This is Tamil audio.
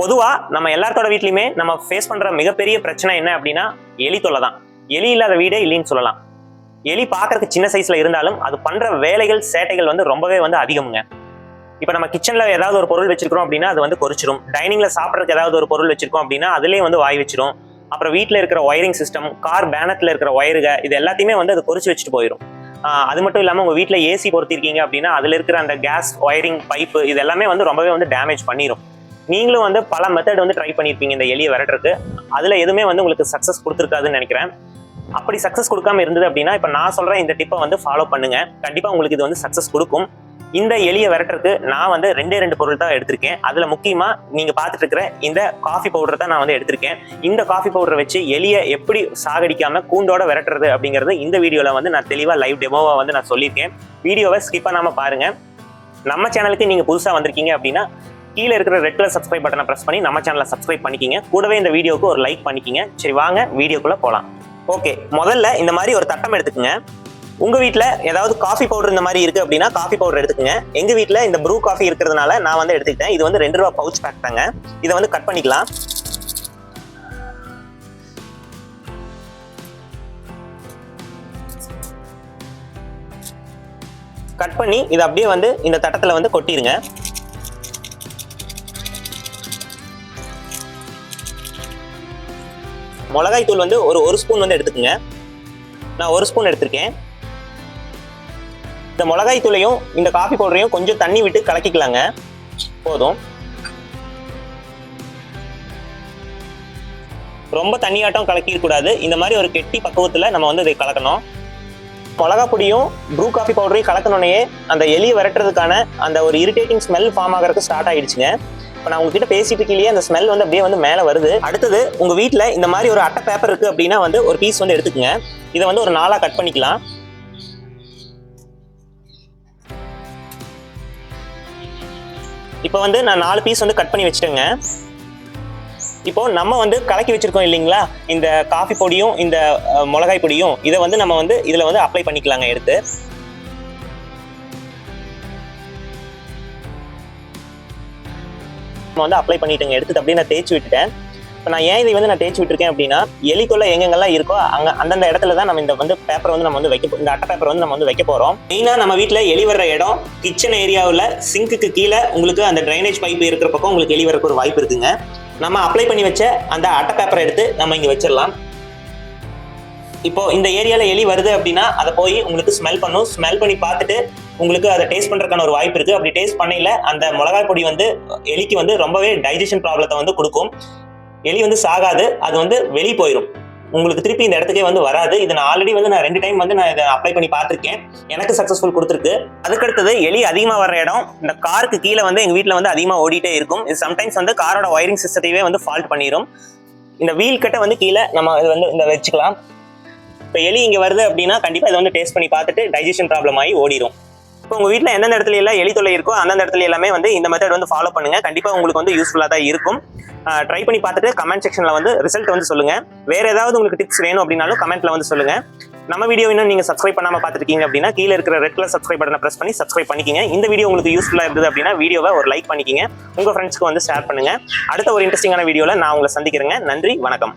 பொதுவாக நம்ம எல்லாத்தோட வீட்லையுமே நம்ம ஃபேஸ் பண்ணுற மிகப்பெரிய பிரச்சனை என்ன அப்படின்னா எலி தொல்லை தான். எலி இல்லாத வீடே இல்லைன்னு சொல்லலாம். எலி பார்க்கறதுக்கு சின்ன சைஸில் இருந்தாலும் அது பண்ணுற வேலைகள் சேட்டைகள் வந்து ரொம்பவே வந்து அதிகமுங்க. இப்போ நம்ம கிச்சனில் ஏதாவது ஒரு பொருள் வச்சிருக்கிறோம் அப்படின்னா அது வந்து கொறிச்சிரும். டைனிங்கில் சாப்பிட்றதுக்கு ஏதாவது ஒரு பொருள் வச்சிருக்கோம் அப்படின்னா அதுலேயே வந்து வாய் வச்சிரும். அப்புறம் வீட்டில் இருக்கிற ஒயரிங் சிஸ்டம் கார் பேனட்டில் இருக்கிற ஒயருக இது எல்லாத்தையுமே வந்து அது கொறிச்சு வச்சுட்டு போயிடும் அது மட்டும் இல்லாமல் உங்கள் வீட்டில் ஏசி பொருத்திருக்கீங்க அப்படின்னா அதில் இருக்கிற அந்த கேஸ் ஒயரிங் பைப்பு இது எல்லாமே வந்து ரொம்பவே வந்து டேமேஜ் பண்ணிடும் நீங்களும் வந்து பல மெத்தட் வந்து ட்ரை பண்ணியிருப்பீங்க இந்த எலியை விரட்டுறதுக்கு. அதில் எதுவுமே வந்து உங்களுக்கு சக்ஸஸ் கொடுத்துருக்காதுன்னு நினைக்கிறேன். அப்படி சக்ஸஸ் கொடுக்காம இருந்தது அப்படின்னா இப்போ நான் சொல்கிற இந்த டிப்பை வந்து ஃபாலோ பண்ணுங்க. கண்டிப்பாக உங்களுக்கு இது வந்து சக்ஸஸ் கொடுக்கும். இந்த எலியை விரட்டுறதுக்கு நான் வந்து ரெண்டே ரெண்டு பொருள் தான் எடுத்திருக்கேன். அதில் முக்கியமாக நீங்கள் பார்த்துட்டு இருக்கிற இந்த காஃபி பவுடர் தான் நான் வந்து எடுத்திருக்கேன். இந்த காஃபி பவுடரை வச்சு எலியை எப்படி சாகடிக்காம கூண்டோட விரட்டுறது அப்படிங்கிறது இந்த வீடியோவில் வந்து நான் தெளிவாக லைவ் டெமோவாக வந்து நான் சொல்லியிருக்கேன். வீடியோவை ஸ்கிப் பண்ணாமல் பாருங்கள் நம்ம சேனலுக்கு நீங்கள் புதுசாக வந்திருக்கீங்க அப்படின்னா கீழே இருக்கிற ரெட் கலர் சப்ஸ்கிரைப் பட்டனை ப்ரெஸ் பண்ணி நம்ம சேனலை சப்ஸ்கிரைப் பண்ணிக்கிங்க. கூடவே இந்த வீடியோக்கு ஒரு லைக் பண்ணிக்கிங்க. சரி வாங்க வீடியோக்குள்ளே போகலாம் ஓகே முதல்ல இந்த மாதிரி ஒரு தட்டம் எடுத்துக்கோங்க. உங்கள் வீட்டில் ஏதாவது காஃபி பவுடர் இந்த மாதிரி இருக்குது அப்படின்னா காஃபி பவுடர் எடுத்துக்கோங்க. எங்கள் வீட்டில் இந்த ப்ரூ காஃபி இருக்கிறதுனால நான் வந்து எடுத்துக்கிட்டேன். இது வந்து ரெண்டு ரூபா பவுச் பேக் தாங்க. இதை வந்து கட் பண்ணிக்கலாம். கட் பண்ணி இதை அப்படியே வந்து இந்த தட்டத்தில் வந்து கொட்டிடுங்க. மிளகாய் தூள் வந்து ஒரு ஒரு ஸ்பூன் வந்து எடுத்துக்கோங்க. நான் ஒரு ஸ்பூன் எடுத்திருக்கேன். இந்த மிளகாய் தூளையும் இந்த காஃபி பவுடரையும் கொஞ்சம் தண்ணி விட்டு கலக்கிக்கலாங்க. போதும். ரொம்ப தண்ணியாட்டம் கலக்கிடக்கூடாது இந்த மாதிரி ஒரு கெட்டி பக்குவத்தில் நம்ம வந்து இதை கலக்கணும். மிளகா பொடியும் ப்ரூ காஃபி பவுடரையும் கலக்கணுன்னே அந்த எலி விரட்டுறதுக்கான அந்த ஒரு இரிட்டேட்டிங் ஸ்மெல் ஃபார்ம் ஆகிறதுக்கு ஸ்டார்ட் ஆயிடுச்சுங்க. இப்போ நான் உங்ககிட்ட பேசிட்டு இருக்கீங்களே அந்த ஸ்மெல் வந்து அப்படியே வந்து மேலே வருது. அடுத்தது உங்கள் வீட்டில் இந்த மாதிரி ஒரு அட்டை பேப்பர் இருக்குது அப்படின்னா வந்து ஒரு பீஸ் வந்து எடுத்துக்கோங்க. இதை வந்து ஒரு நாளாக கட் பண்ணிக்கலாம். இப்போ வந்து நான் நாலு பீஸ் வந்து கட் பண்ணி வச்சுட்டேங்க. இப்போ நம்ம வந்து கலக்கி வச்சிருக்கோம் இல்லைங்களா? இந்த காஃபி பொடியும் இந்த மிளகாய் பொடியும் இதை வந்து நம்ம வந்து இதில் வந்து அப்ளை பண்ணிக்கலாங்க எடுத்து. நம்ம வந்து அப்ளை பண்ணிட்டுங்க எடுத்துட்டு அப்படியே நான் தேய்ச்சி விட்டுட்டேன். இப்போ நான் ஏன் இதை வந்து நான் தேய்ச்சி விட்டுருக்கேன் அப்படின்னா எலி தொல்லை எங்கெங்கெல்லாம் இருக்கோ அங்கே அந்தந்த இடத்துல தான் நம்ம இந்த வந்து பேப்பர் வந்து நம்ம வந்து வைக்க இந்த அட்டை பேப்பர் வந்து நம்ம வந்து வைக்க போகிறோம் மெயினாக நம்ம வீட்டில் எலி வர்ற இடம் கிச்சன் ஏரியாவில் சிங்க்குக்கு கீழே உங்களுக்கு அந்த ட்ரைனேஜ் பைப் இருக்கிற பக்கம் உங்களுக்கு எலி வரக்கு ஒரு வாய்ப்பு இருக்குங்க. நம்ம அப்ளை பண்ணி வச்ச அந்த அட்டை பேப்பரை எடுத்து நம்ம இங்கே வச்சிடலாம். இப்போ இந்த ஏரியாவில் எலி வருது அப்படின்னா அதை போய் உங்களுக்கு ஸ்மெல் பண்ணும். ஸ்மெல் பண்ணி பார்த்துட்டு உங்களுக்கு அதை டேஸ்ட் பண்ணுறதுக்கான ஒரு வாய்ப்பு இருக்குது அப்படி டேஸ்ட் பண்ணையில் அந்த மிளகாய் பொடி வந்து எலிக்கு வந்து ரொம்பவே டைஜஷன் ப்ராப்ளத்தை வந்து கொடுக்கும். எலி வந்து சாகாது அது வந்து வெளியே போயிடும் உங்களுக்கு திருப்பி இந்த இடத்துக்கே வந்து வராது. இது நான் ஆல்ரெடி வந்து நான் ரெண்டு டைம் வந்து நான் இதை அப்ளை பண்ணி பார்த்துருக்கேன். எனக்கு சக்ஸஸ்ஃபுல் கொடுத்துருக்கு. அதுக்கடுத்தது எலி அதிகமாக வர்ற இடம் இந்த காருக்கு கீழே வந்து எங்கள் வீட்டில் வந்து அதிகமாக ஓடிட்டே இருக்கும். இது சம்டைம்ஸ் வந்து காரோட ஒயரிங் சிஸ்டத்தையே வந்து ஃபால்ட் பண்ணிடும் இந்த வீல் கட்டை வந்து கீழே நம்ம இது வந்து இந்த வச்சுக்கலாம். இப்போ எலி இங்கே வருது அப்படின்னா கண்டிப்பாக இதை வந்து டேஸ்ட் பண்ணி பார்த்துட்டு டைஜஷன் ப்ராப்ளம் ஆகி ஓடிடும் இப்போ உங்கள் வீட்டில் எந்தெந்த இடத்துல எல்லாம் எலி தொல்லை இருக்கோ அந்தந்த இடத்துல எல்லாமே வந்து இந்த மெத்தட் வந்து ஃபாலோ பண்ணுங்க. கண்டிப்பாக உங்களுக்கு வந்து யூஸ்ஃபுல்லாக தான் இருக்கும். ட்ரை பண்ணி பார்த்துட்டு கமெண்ட் செக்ஷனில் வந்து ரிசல்ட் வந்து சொல்லுங்க. வேற ஏதாவது உங்களுக்கு டிப்ஸ் வேணும் அப்படின்னாலும் கமெண்ட்டில் வந்து சொல்லுங்க. நம்ம வீடியோ இன்னும் நீங்க சப்ஸ்கிரைப் பண்ணாம பார்த்துருக்கீங்க அப்படின்னா கீழே இருக்கிற ரெட் கலர் சப்ஸ்கிரைப் பட்டனை பிரஸ் பண்ணி சப்ஸ்கிரைப் பண்ணிக்கிங்க. இந்த வீடியோ உங்களுக்கு யூஸ்ஃபுல்லாக இருந்தது அப்படின்னா வீடியோவை ஒரு லைக் பண்ணிக்கிங்க. உங்க ஃப்ரெண்ட்ஸ்க்கு வந்து ஷேர் பண்ணுங்க. அடுத்த ஒரு இன்ட்ரெஸ்டிங்கான வீடியோவில் நான் உங்களை சந்திக்கிறேங்க. நன்றி வணக்கம்.